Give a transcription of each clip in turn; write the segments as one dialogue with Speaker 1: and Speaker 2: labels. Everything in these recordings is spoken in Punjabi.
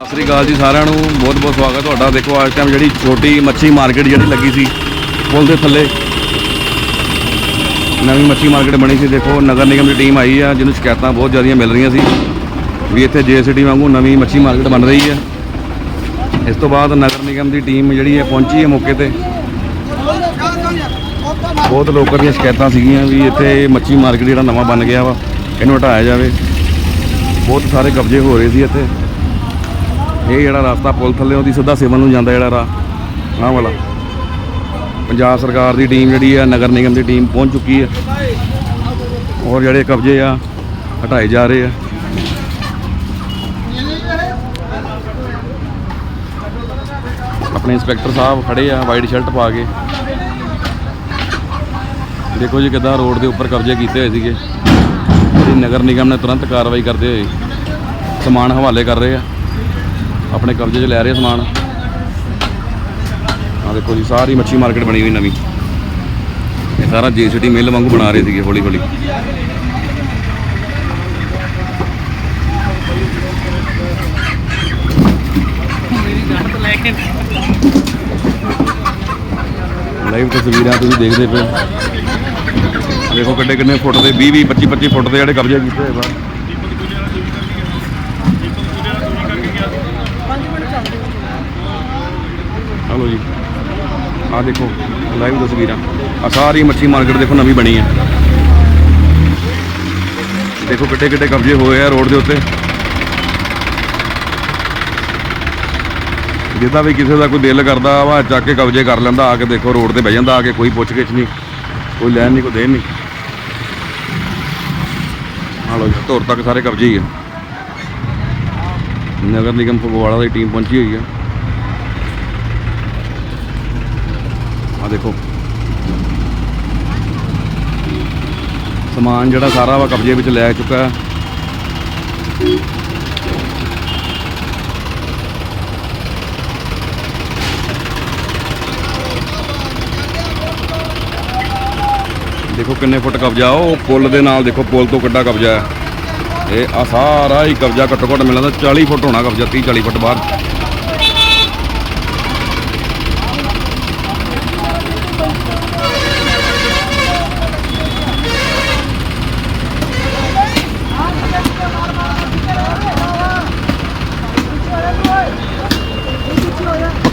Speaker 1: ਸਤਿ ਸ੍ਰੀ ਅਕਾਲ ਜੀ ਸਾਰਿਆਂ ਨੂੰ। ਬਹੁਤ ਬਹੁਤ ਸਵਾਗਤ ਤੁਹਾਡਾ। ਦੇਖੋ, ਅੱਜ ਟਾਈਮ ਜਿਹੜੀ ਛੋਟੀ ਮੱਛੀ ਮਾਰਕੀਟ ਜਿਹੜੀ ਲੱਗੀ ਸੀ, ਪੁਲ ਦੇ ਥੱਲੇ। ਨਵੀਂ ਮੱਛੀ ਮਾਰਕੀਟ ਬਣੀ ਸੀ। ਦੇਖੋ, ਨਗਰ ਨਿਗਮ ਦੀ ਟੀਮ ਆਈ ਆ, ਜਿਹਨੂੰ ਸ਼ਿਕਾਇਤਾਂ ਬਹੁਤ ਜ਼ਿਆਦੀਆਂ ਮਿਲ ਰਹੀਆਂ ਸੀ ਵੀ ਇੱਥੇ ਜੇਸੀਟੀ ਵਾਂਗੂ ਨਵੀਂ ਮੱਛੀ ਮਾਰਕੀਟ ਬਣ ਰਹੀ ਹੈ। ਇਸ ਤੋਂ ਬਾਅਦ ਨਗਰ ਨਿਗਮ ਦੀ ਟੀਮ ਜਿਹੜੀ ਹੈ, ਪਹੁੰਚੀ ਹੈ ਮੌਕੇ ਤੇ। ਬਹੁਤ ਲੋਕਾਂ ਦੀਆਂ ਸ਼ਿਕਾਇਤਾਂ ਸੀਗੀਆਂ ਵੀ ਇੱਥੇ ਮੱਛੀ ਮਾਰਕੀਟ ਜਿਹੜਾ ਨਵਾਂ ਬਣ ਗਿਆ ਵਾ, ਇਹਨੂੰ ਹਟਾਇਆ ਜਾਵੇ। ਬਹੁਤ ਸਾਰੇ ਕਬਜ਼ੇ ਹੋ ਰਹੇ ਸੀ ਇੱਥੇ। ਇਹ ਜਿਹੜਾ ਰਸਤਾ ਪੁਲ ਥੱਲੇ ਉਹਦੀ ਸਿੱਧਾ ਸਿਵਲ ਨੂੰ ਜਾਂਦਾ ਜਿਹੜਾ ਰਾਹ। ਆਹ ਵਾਲਾ। ਪੰਜਾਬ ਸਰਕਾਰ ਦੀ ਟੀਮ ਜਿਹੜੀ ਆ, ਨਗਰ ਨਿਗਮ ਦੀ ਟੀਮ ਪਹੁੰਚ ਚੁੱਕੀ ਹੈ ਔਰ ਜਿਹੜੇ ਕਬਜ਼ੇ ਆ, ਹਟਾਏ ਜਾ ਰਹੇ ਆ। ਆਪਣੇ ਇੰਸਪੈਕਟਰ ਸਾਹਿਬ ਖੜੇ ਆ, ਵਾਈਟ ਸ਼ਰਟ ਪਾ ਕੇ। ਦੇਖੋ ਜੀ ਕਿੱਦਾਂ ਰੋਡ ਦੇ ਉੱਪਰ ਕਬਜ਼ੇ ਕੀਤੇ ਹੋਏ ਸੀਗੇ। ਨਗਰ ਨਿਗਮ ਨੇ ਤੁਰੰਤ ਕਾਰਵਾਈ ਕਰਦੇ ਹੋਏ ਸਮਾਨ ਹਵਾਲੇ ਕਰ ਰਹੇ ਆ। ਆਪਣੇ ਕਬਜ਼ੇ 'ਚ ਲੈ ਰਹੇ ਆ ਸਮਾਨ। ਆ ਦੇਖੋ ਜੀ, ਸਾਰੀ ਮੱਛੀ ਮਾਰਕੀਟ ਬਣੀ ਹੋਈ ਨਵੀਂ। ਇਹ ਸਾਰਾ ਜੀਸੀਟੀ ਮਿਲ ਵਾਂਗੂ ਬਣਾ ਰਹੇ ਸੀਗੇ ਹੌਲੀ ਹੌਲੀ ਲਾਈਵ ਤਸਵੀਰਾਂ ਤੁਸੀਂ ਦੇਖਦੇ ਪਏ ਦੇਖੋ ਕਿੱਡੇ ਕਿੰਨੇ ਫੁੱਟ ਦੇ 20 20 25 25 ਫੁੱਟ ਦੇ ਜਿਹੜੇ ਕਬਜ਼ੇ ਕੀਤੇ ਹੋਏ ਬਾਹਰ ਹਲੋ ਜੀ। ਆ ਦੇਖੋ ਲਾਈਵ ਤਸਵੀਰਾਂ। ਆ ਸਾਰੀ ਮੱਛੀ ਮਾਰਕੀਟ ਦੇਖੋ, ਨਵੀਂ ਬਣੀ ਹੈ। ਦੇਖੋ ਕਿੱਡੇ ਕਿੱਡੇ ਕਬਜ਼ੇ ਹੋਏ ਆ ਰੋਡ ਦੇ ਉੱਤੇ। ਜਿੱਦਾਂ ਵੀ ਕਿਸੇ ਦਾ ਕੋਈ ਦਿਲ ਕਰਦਾ ਵਾ, ਚੱਕ ਕੇ ਕਬਜ਼ੇ ਕਰ ਲੈਂਦਾ, ਆ ਕੇ ਦੇਖੋ ਰੋਡ ਤੇ ਬਹਿ ਜਾਂਦਾ, ਆ ਕੇ ਕੋਈ ਪੁੱਛ ਗਿੱਛ ਨਹੀਂ, ਕੋਈ ਲੈਣ ਨਹੀਂ, ਕੋਈ ਦੇਣ ਨਹੀਂ। ਆ ਲੋ ਧੁਰ ਤੱਕ ਸਾਰੇ ਕਬਜ਼ੇ ਹੀ ਆ। ਨਗਰ ਨਿਗਮ ਫਗਵਾੜਾ ਦੀ ਟੀਮ ਪਹੁੰਚੀ ਹੋਈ ਆ। ਦੇਖੋ। ਸਮਾਨ ਜਿਹੜਾ ਸਾਰਾ ਵਾ ਕਬਜ਼ੇ ਵਿੱਚ ਲੈ ਚੁੱਕਾ ਹੈ। ਦੇਖੋ ਕਿੰਨੇ ਫੁੱਟ ਕਬਜ਼ਾ, ਉਹ ਪੁਲ ਦੇ ਨਾਲ ਦੇਖੋ ਪੁਲ ਤੋਂ ਕਿੱਡਾ ਕਬਜ਼ਾ ਹੈ। ਇਹ ਆ ਸਾਰਾ ਹੀ ਕਬਜ਼ਾ ਘੱਟੋ ਘੱਟ ਮਿਲਦਾ 40 ਫੁੱਟ ਹੋਣਾ ਕਬਜ਼ਾ 30 40 ਫੁੱਟ ਬਾਹਰ।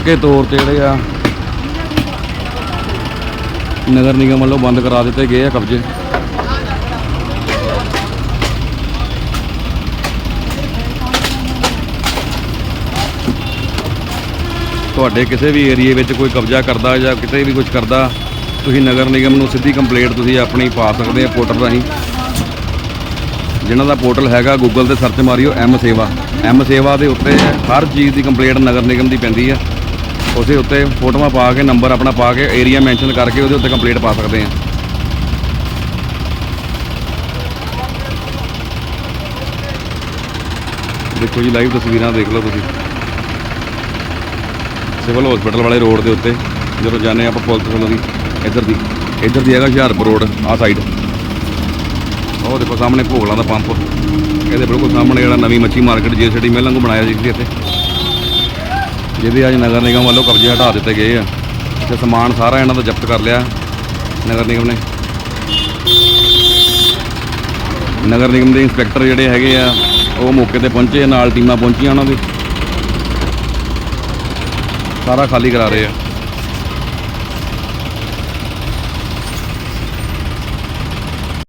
Speaker 1: ਪੱਕੇ ਤੌਰ ਤੇ ਜਿਹੜੇ ਆ ਨਗਰ ਨਿਗਮ ਵੱਲੋਂ ਬੰਦ ਕਰਾ ਦਿੱਤੇ ਗਏ ਆ ਕਬਜ਼ੇ। ਤੁਹਾਡੇ ਕਿਸੇ ਵੀ ਏਰੀਏ ਵਿੱਚ ਕੋਈ ਕਬਜ਼ਾ ਕਰਦਾ ਜਾਂ ਕਿਤੇ ਵੀ ਕੁਝ ਕਰਦਾ, ਤੁਸੀਂ ਨਗਰ ਨਿਗਮ ਨੂੰ ਸਿੱਧੀ ਕੰਪਲੇਂਟ ਤੁਸੀਂ ਆਪਣੀ ਪਾ ਸਕਦੇ ਆ ਪੋਰਟਲ ਰਾਹੀਂ। ਜਿਨ੍ਹਾਂ ਦਾ ਪੋਰਟਲ ਹੈਗਾ ਗੂਗਲ ਤੇ ਸਰਚ ਮਾਰਿਓ ਐਮ ਸੇਵਾ। ਐਮ ਸੇਵਾ ਦੇ ਉੱਤੇ ਹਰ ਚੀਜ਼ ਦੀ ਕੰਪਲੇਂਟ ਨਗਰ ਨਿਗਮ ਦੀ ਪੈਂਦੀ ਆ। ਉਸੇ ਉੱਤੇ ਫੋਟੋਆਂ ਪਾ ਕੇ, ਨੰਬਰ ਆਪਣਾ ਪਾ ਕੇ ਏਰੀਆ ਮੈਂਸ਼ਨ ਕਰਕੇ ਉਹਦੇ ਉੱਤੇ ਕੰਪਲੀਟ ਪਾ ਸਕਦੇ ਆ ਦੇਖੋ ਜੀ ਲਾਈਵ ਤਸਵੀਰਾਂ ਦੇਖ ਲਓ ਤੁਸੀਂ। ਸਿਵਲ ਹਸਪੀਟਲ ਵਾਲੇ ਰੋਡ ਦੇ ਉੱਤੇ, ਜਦੋਂ ਜਾਂਦੇ ਆਪਾਂ ਪੁਲਿਸ ਵੱਲੋਂ ਦੀ ਇੱਧਰ ਦੀ ਇੱਧਰ ਦੀ ਹੈਗਾ ਹੁਸ਼ਿਆਰਪੁਰ ਰੋਡ ਆਹ ਸਾਈਡ ਉਹ ਦੇਖੋ ਸਾਹਮਣੇ ਭੋਗਲਾਂ ਦਾ ਪੰਪ ਇਹਦੇ ਬਿਲਕੁਲ ਸਾਹਮਣੇ ਜਿਹੜਾ ਨਵੀਂ ਮੱਛੀ ਮਾਰਕੀਟ ਜੇਸੀਡੀ ਮਿਲਾਂ ਨੂੰ ਬਣਾਇਆ ਜੀ ਸੀ ਇੱਥੇ। ਜਿਹਦੇ ਅੱਜ ਨਗਰ ਨਿਗਮ ਵੱਲੋਂ ਕਬਜ਼ੇ ਹਟਾ ਦਿੱਤੇ ਗਏ ਆ, ਤੇ ਸਮਾਨ ਸਾਰਾ ਇਹਨਾਂ ਦਾ ਜ਼ਬਤ ਕਰ ਲਿਆ ਨਗਰ ਨਿਗਮ ਨੇ। ਨਗਰ ਨਿਗਮ ਦੇ ਇੰਸਪੈਕਟਰ ਜਿਹੜੇ ਹੈਗੇ ਆ, ਉਹ ਮੌਕੇ ਤੇ ਪਹੁੰਚੇ, ਨਾਲ ਟੀਮਾਂ ਪਹੁੰਚੀਆਂ ਉਹਨਾਂ ਦੀ। ਸਾਰਾ ਖਾਲੀ ਕਰਾ ਰਹੇ ਆ।